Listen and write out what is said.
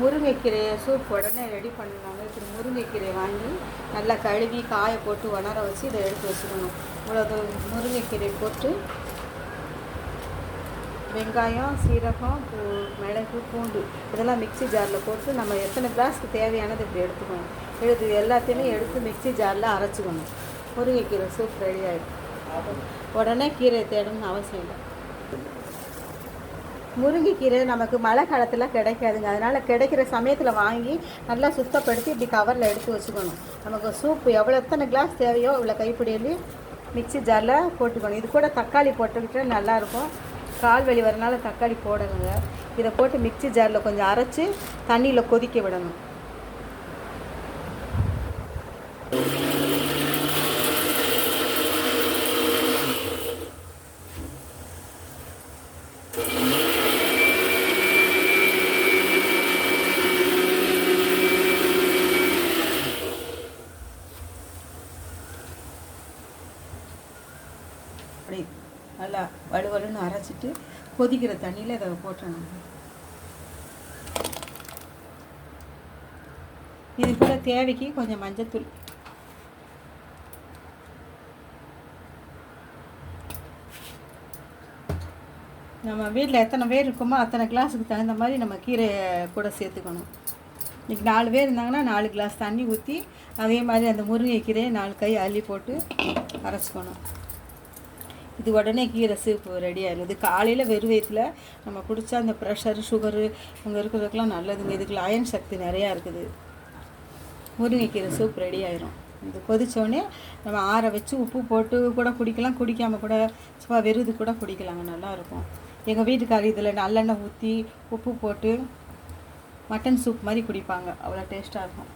முருங்கைக்கீரையை soup உடனே ready பண்ணலாங்க இப்படி முருங்கைக்கீரையை வாங்கி நல்லா கழுவி காய போட்டு உணர வச்சு இதை எடுத்து வச்சுக்கணும். இவ்வளோ முருங்கைக்கீரை போட்டு வெங்காயம் சீரகம் பூ மிளகு பூண்டு இதெல்லாம் மிக்ஸி ஜாரில் போட்டு நம்ம எத்தனை கிளாஸ்க்கு தேவையானது இப்படி எடுத்துக்கணும். எடுத்து எல்லாத்தையுமே எடுத்து மிக்ஸி ஜாரில் அரைச்சிக்கணும். முருங்கைக்கீரை சூப் ரெடி ஆகிடும் உடனே கீரை தேடணும்னு அவசியம் இல்லை. முருங்கைக்கீரை நமக்கு மழை காலத்தில் கிடைக்காதுங்க. அதனால் கிடைக்கிற சமயத்தில் வாங்கி நல்லா சுத்தப்படுத்தி இப்படி கவரில் எடுத்து வச்சுக்கணும். நமக்கு சூப்பு எவ்வளோ எத்தனை கிளாஸ் தேவையோ இவ்வளோ கைப்பிடியிலே மிக்ஸி ஜாரில் போட்டுக்கணும். இது கூட தக்காளி போட்டுக்கிட்டு நல்லாயிருக்கும் கால் வலி வரனால தக்காளி போடணுங்க. இதை போட்டு மிக்ஸி ஜாரில் கொஞ்சம் அரைச்சி தண்ணியில் கொதிக்க விடணும். அப்படி நல்லா வலுவலுன்னு அரைச்சிட்டு கொதிக்கிற தண்ணியில் இதை போட்டுறணும் இது கூட தேவைக்கு கொஞ்சம் மஞ்சத்தூள் நம்ம வீட்டில் எத்தனை பேர் இருக்கோமோ அத்தனை கிளாஸுக்கு தகுந்த மாதிரி நம்ம கீரையை கூட சேர்த்துக்கணும். இன்றைக்கி நாலு பேர் இருந்தாங்கன்னா நாலு கிளாஸ் தண்ணி ஊற்றி அதே மாதிரி அந்த முருங்கை கீரையை நாலு கை அள்ளி போட்டு அரைச்சிக்கணும். இது உடனே கீரை சூப்பு ரெடி ஆயிடும் காலையில் வெறும் வயிற்றுல நம்ம குடித்தா அந்த ப்ரெஷரு சுகரு அங்கே இருக்கிறதுக்கெலாம் நல்லதுங்க. இதுக்குள்ள அயன் சக்தி நிறையா இருக்குது. முருங்கைக்கீரை சூப் ரெடி ஆயிரும். இது கொதித்தோடனே நம்ம ஆற வச்சு உப்பு போட்டு கூட குடிக்கலாம். குடிக்காமல் கூட சும்மா வெறுது கூட குடிக்கலாங்க. நல்லாயிருக்கும் எங்கள் வீட்டுக்காரர் இதில் நல்லெண்ணெய் ஊற்றி உப்பு போட்டு மட்டன் சூப் மாதிரி குடிப்பாங்க. அவ்வளோ டேஸ்ட்டாக இருக்கும்.